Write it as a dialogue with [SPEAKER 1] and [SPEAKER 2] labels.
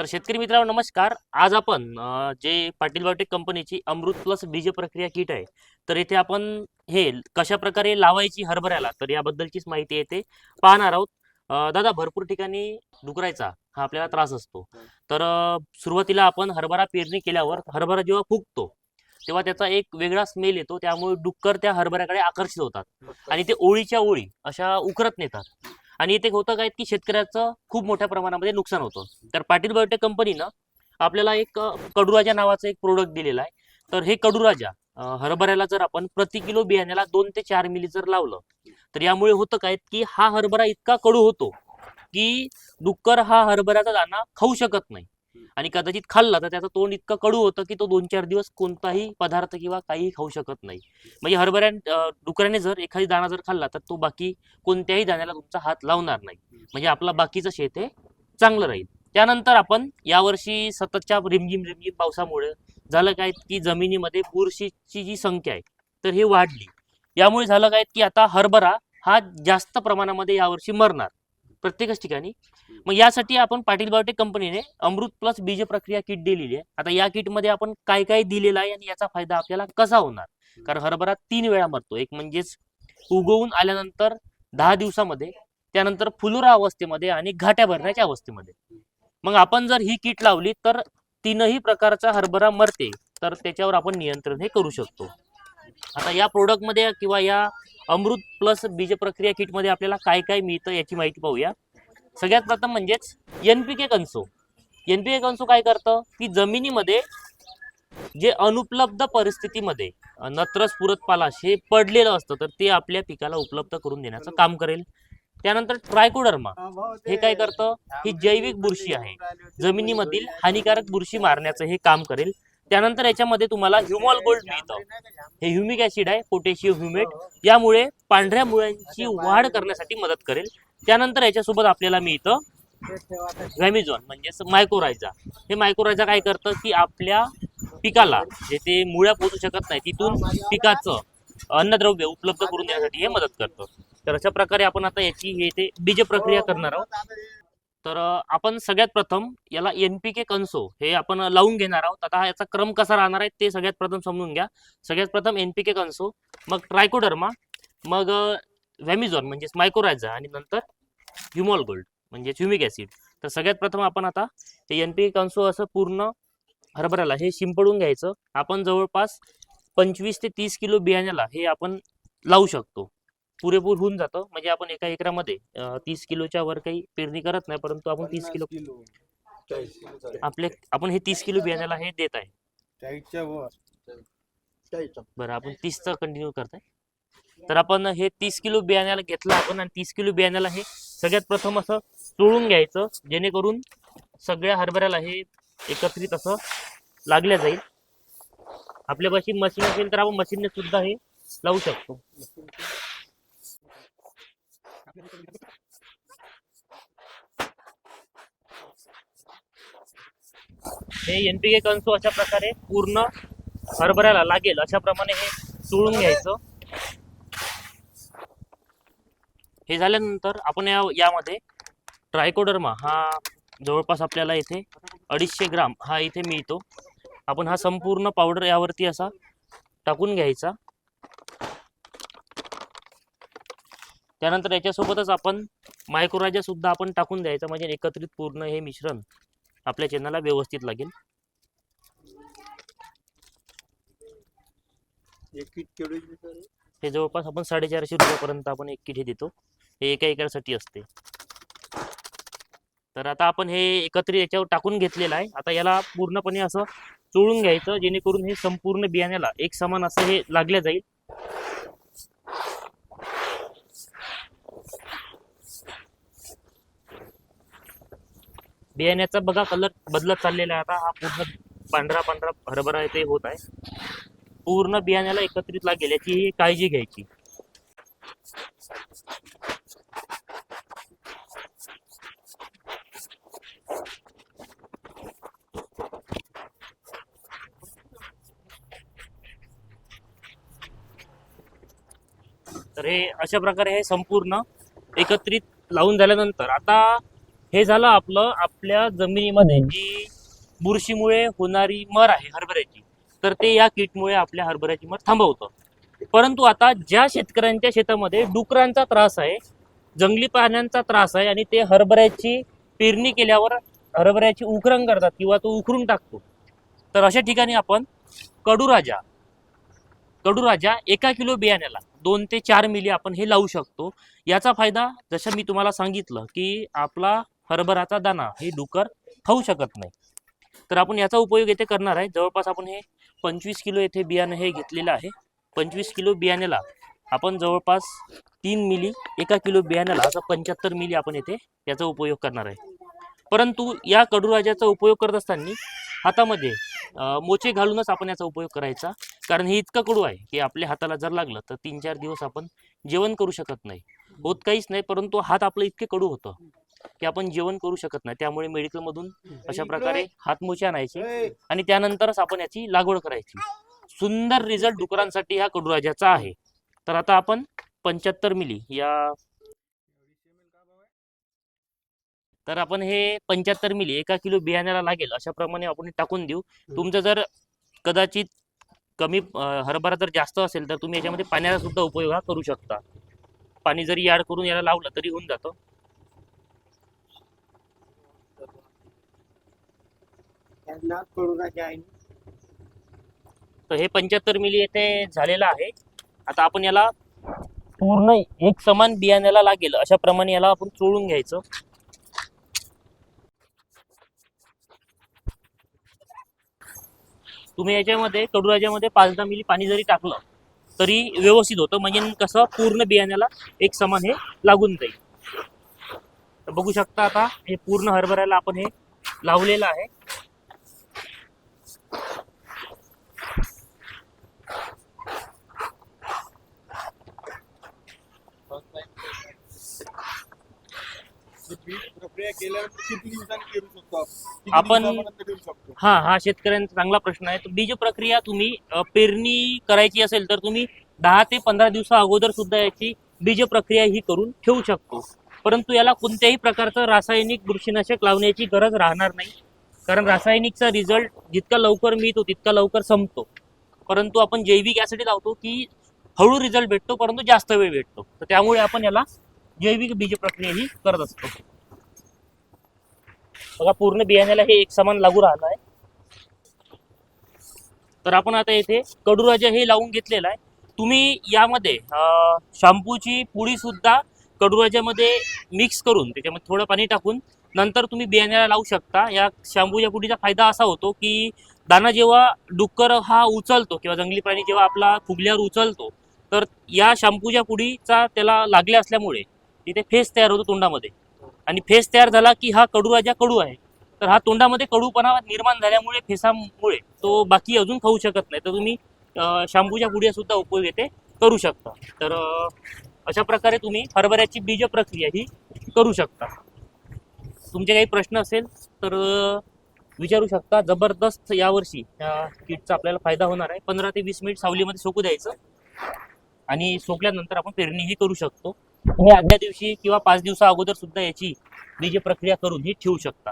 [SPEAKER 1] तर शेतकरी मित्रांनो नमस्कार. आज आपण जे पाटील बायोटेक कंपनीची अमृत प्लस बीज प्रक्रिया किट आहे तर इथे आपण हे कशा प्रकारे लावायची हरभऱ्याला तर याबद्दलचीच माहिती येते पाहणार आहोत. दादा भरपूर ठिकाणी डुकरायचा हा आपल्याला त्रास असतो. तर सुरुवातीला आपण हरभरा पेरणी केल्यावर हरभरा जेव्हा फुगतो तेव्हा त्याचा एक वेगळा स्मेल येतो त्यामुळे डुक्कर त्या हरभऱ्याकडे आकर्षित होतात. आणि ते ओळीच्या ओळी अशा उकरत नेतात. आणि इथे होतं काय की शेतकऱ्याचं खूप मोठ्या प्रमाणामध्ये नुकसान होतं. तर पाटील बायोटेक कंपनीनं आपल्याला एक कडुराजा नावाचं एक प्रोडक्ट दिलेलं आहे. तर हे कडुराजा हरभऱ्याला जर आपण प्रति किलो बियाण्याला दोन ते चार मिली जर लावलं तर यामुळे होतं काय की हा हरभरा इतका कडू होतो की डुक्कर हा हरभऱ्याचा दाणा खाऊ शकत नाही. आणि कदाचित खाल्ला तर त्याचं तोंड इतकं कडू होतं की तो दोन चार दिवस कोणताही पदार्थ किंवा काही खाऊ शकत नाही. म्हणजे हरभऱ्या डुकऱ्याने डुकराने जर एखादी दाणा जर खाल्ला तर तो बाकी कोणत्याही दाण्याला तुमचा हात लावणार नाही. म्हणजे आपला बाकीचं शेत हे चांगलं राहील. त्यानंतर आपण यावर्षी सततच्या रिमझिम रिमझिम पावसामुळे झालं काय की जमिनीमध्ये बुरशीची जी संख्या आहे तर ही वाढली. यामुळे झालं काय की आता हरभरा हा जास्त प्रमाणामध्ये यावर्षी मरणार. प्रत्येकच ठिकाणी. मग यासाठी आपण पाटील बायोटेक कंपनीने अमृत प्लस बीज प्रक्रिया किट दिलेली आहे. आता या किटमध्ये आपण काय काय दिलेलं आहे आणि याचा फायदा आपल्याला कसा होणार? कारण हरभरा तीन वेळा मरतो. एक म्हणजेच उगवून आल्यानंतर दहा दिवसामध्ये त्यानंतर फुलोरा अवस्थेमध्ये आणि घाट्या भरण्याच्या अवस्थेमध्ये. मग आपण जर ही किट लावली तर तीनही प्रकारचा हरभरा मरते. तर त्याच्यावर आपण नियंत्रण हे करू शकतो. आता या product मध्ये किंवा या अमृत प्लस बीज प्रक्रिया किटमध्ये आपल्याला काय काय मिळतं याची माहिती पाहूया. सगळ्यात प्रथम म्हणजेच एनपीके कन्सो एनपीके कन्सो काय करतं? की जमिनीमध्ये जे अनुपलब्ध परिस्थितीमध्ये नत्र नत्रस पुरत पालाश हे पडलेलं असतं तर ते आपल्या पिकाला उपलब्ध करून देण्याचं काम करेल. त्यानंतर ट्रायकोडर्मा हे काय करतं? ही जैविक बुरशी आहे. जमिनीमधील हानिकारक बुरशी मारण्याचं हे काम करेल. त्यानंतर याच्यामध्ये तुम्हाला ह्युमॉल गोल्ड मिळतं. हे ह्युमिक ऍसिड आहे पोटॅशियम ह्युमेट यामुळे पांढऱ्या मुळ्यांची वाढ करण्यासाठी मदत करेल. त्यानंतर याच्यासोबत आपल्याला मिळतं व्हॅमिझॉन म्हणजेच मायकोरायझा हे मायकोरायझा काय करतं? की आपल्या पिकाला जे ते मुळ्या पोचू शकत नाही तिथून पिकाचं अन्नद्रव्य उपलब्ध करून देण्यासाठी हे मदत करतं. तर अशा प्रकारे आपण आता याची हे ते बीज प्रक्रिया करणार आहोत. तर आपण सगळ्यात प्रथम याला एन पी के कन्सो हे आपण लावून घेणार आहोत. आता याचा क्रम कसा राहणार आहे ते सगळ्यात प्रथम समजून घ्या. सगळ्यात प्रथम एन पी के कन्सो मग ट्रायकोडर्मा मग व्हॅमिझॉन म्हणजेच मायक्रोरायझा आणि नंतर ह्युमॉल गोल्ड म्हणजेच ह्युमिक ऍसिड तर सगळ्यात प्रथम आपण आता ते एन पी के कन्सो असं पूर्ण हरभऱ्याला हे शिंपडून घ्यायचं. आपण जवळपास पंचवीस ते तीस किलो बियाण्याला हे आपण लावू शकतो. पुरेपूर होऊन जातं. म्हणजे आपण एका एकरामध्ये तीस किलोच्या वर काही पेरणी करत नाही परंतु आपण तीस किलो आपले आपण हे तीस किलो बियाण्याला हे देत आहे. बरं आपण तीसचं कंटिन्यू करताय. तर आपण हे तीस किलो बियाण्याला घेतलं आपण आणि तीस किलो बियाण्याला हे सगळ्यात प्रथम असं चोळून घ्यायचं जेणेकरून सगळ्या हरभऱ्याला हे एकत्रित असं लागल्या जाईल. आपल्यापाशी मशीन असेल तर आपण मशीनने सुद्धा हे लावू शकतो. हे एनपीके कन्सो अशा प्रकारे पूर्ण हरभऱ्याला लागेल अशा प्रमाणे हे चोळून घ्यायचं. हे झाल्यानंतर आपण या यामध्ये ट्रायकोडर्मा हा जवळपास आपल्याला इथे अडीचशे ग्राम हा इथे मिळतो. आपण हा संपूर्ण पावडर यावरती असा टाकून घ्यायचा. त्यानंतर याच्यासोबतच आपण मायक्रोराजा सुद्धा आपण टाकून द्यायचा म्हणजे एकत्रित पूर्ण हे मिश्रण आपल्या चेनाला व्यवस्थित लागेल.
[SPEAKER 2] एक किट
[SPEAKER 1] हे जवळपास आपण साडेचारशे रुपयापर्यंत आपण एक किट हे देतो. हे एका एकरासाठी असते. तर आता आपण हे एकत्रित याच्यावर टाकून घेतलेलं आहे. आता याला पूर्णपणे असं चोळून घ्यायचं जेणेकरून हे संपूर्ण बियाण्याला एक समान असं हे लागल्या जाईल. बियाण्याचा बघा कलर बदलत चाललेला आहे आता. हा पूर्ण पांढरा पांढरा हरभरा इथे ते होत आहे. पूर्ण बियाण्याला एकत्रित लागेल याची काळजी घ्यायची. तर हे अशा प्रकारे हे संपूर्ण एकत्रित लावून झाल्यानंतर आता हे झालं आपलं आपल्या जमिनीमध्ये जी बुरशीमुळे होणारी मर आहे हरभऱ्याची तर ते या किटमुळे आपल्या हरभऱ्याची मर थांबवतं. परंतु आता ज्या शेतकऱ्यांच्या शेतामध्ये डुकरांचा त्रास आहे जंगली प्राण्यांचा त्रास आहे आणि ते हरभऱ्याची पेरणी केल्यावर हरभऱ्याची उकरण करतात किंवा तो उकरून टाकतो तर अशा ठिकाणी आपण कडूराजा कडूराजा एका किलो बियाण्याला दोन ते चार मिली आपण हे लावू शकतो. याचा फायदा जसं मी तुम्हाला सांगितलं की आपला हरभराचा दाना हे डुकर खाऊ शकत नाही. तर आपण याचा उपयोग येथे करणार आहे. जवळपास आपण हे पंचवीस किलो येथे बियाणं हे घेतलेलं आहे. पंचवीस किलो बियाण्याला आपण जवळपास तीन मिली एका किलो बियाण्याला असं पंच्याहत्तर मिली आपण येथे याचा उपयोग करणार आहे. परंतु या कडूराजाचा उपयोग करत असताना हातामध्ये मोचे घालूनच आपण याचा उपयोग करायचा. कारण हे इतका कडू आहे की आपल्या हाताला जर लागलं तर तीन चार दिवस आपण जेवण करू शकत नाही. होत काहीच नाही परंतु हात आपलं इतके कडू होतं. की आपण जेवण करू शकत नाही. त्यामुळे मेडिकलमधून अशा प्रकारे हातमोचे आणायचे आणि त्यानंतरच आपण याची लागवड करायची. सुंदर रिझल्ट डुकरांसाठी हा कडूराजाचा आहे. तर आता आपण पंच्याहत्तर मिली या तर आपण हे पंच्याहत्तर मिली एका किलो बियाण्याला लागेल अशा प्रमाणे आपण टाकून देऊ. तुमचं जर कदाचित कमी हरभरा जर जास्त असेल तर तुम्ही याच्यामध्ये पाण्याचा सुद्धा उपयोग हा करू शकता. पाणी जरी ॲड करून याला लावलं तरी होऊन जातं.
[SPEAKER 2] त्यांना कळून आहे.
[SPEAKER 1] तर हे पंच्याहत्तर मिली येथे झालेलं आहे. आता आपण याला पूर्ण एक समान बियाण्याला लागेल अशा प्रमाणे याला आपण चोळून घ्यायचं. तुम्ही याच्यामध्ये कडुराज्यामध्ये पाच दहा मिली पाणी जरी टाकलं तरी व्यवस्थित होतं. म्हणजे कसं पूर्ण बियाण्याला एक समान हे लागून जाईल. बघू शकता आता हे पूर्ण हरभऱ्याला आपण हे लावलेलं आहे.
[SPEAKER 2] बीज प्रक्रिया केल्यानंतर किती दिवसांनी पेरू शकतो आपण? किती
[SPEAKER 1] आपण-
[SPEAKER 2] दिवसापर्यंत पेरू शकतो?
[SPEAKER 1] हा हा शेतकऱ्यांचा चांगला प्रश्न आहे. तर बीज प्रक्रिया तुम्ही अ, पेरणी करायची असेल तर तुम्ही दहा ते पंधरा दिवसा अगोदर सुद्धा याची बीज प्रक्रिया ही करून ठेवू शकतो. परंतु याला कोणत्याही प्रकारचं रासायनिक बुरशीनाशक लावण्याची गरज राहणार नाही. कारण रासायनिकचा रिझल्ट जितका लवकर मिळतो तितका लवकर संपतो. परंतु आपण जैविक यासाठी लावतो की हळू रिझल्ट भेटतो परंतु जास्त वेळ भेटतो. तर त्यामुळे आपण याला जैविक बीज प्रक्रिया ही करत असतो. बघा पूर्ण बियाण्याला हे एक समान लागू राहत आहे. तर आपण आता येथे कडुराजा हे लावून घेतलेलं आहे. तुम्ही यामध्ये शॅम्पूची पुडी सुद्धा कडुराजामध्ये मिक्स करून त्याच्यामध्ये थोडं पाणी टाकून नंतर तुम्ही बियाण्याला लावू शकता. या शॅम्पूच्या पुडीचा फायदा असा होतो की दाना जेव्हा डुक्कर हा उचलतो किंवा जंगली प्राणी जेव्हा आपला फुगल्यावर उचलतो तर या शॅम्पूच्या पुडीचा त्याला लागल्या असल्यामुळे तिथे फेस तयार होतो तोंडामध्ये. आणि फेस तयार झाला की हा कडू राजा कडू आहे. तर हा तोंडामध्ये कडूपणा निर्माण झाल्यामुळे फेसामुळे तो बाकी अजून खाऊ शकत नाही. तर तुम्ही शांबूच्या शॅम्पूच्या सुद्धा उपयोग येते करू शकता. तर अशा प्रकारे तुम्ही हरभऱ्याची बीज प्रक्रिया ही करू शकता. तुमचे काही प्रश्न असेल तर विचारू शकता. जबरदस्त यावर्षी या किटचा आपल्याला फायदा होणार आहे. पंधरा ते वीस मिनिट सावलीमध्ये सोकू द्यायचं. आणि सोकल्यानंतर आपण पेरणीही करू शकतो. हे आदल्या दिवशी किंवा पाच दिवसा अगोदर सुद्धा याची बीज प्रक्रिया करून ही ठेवू शकता.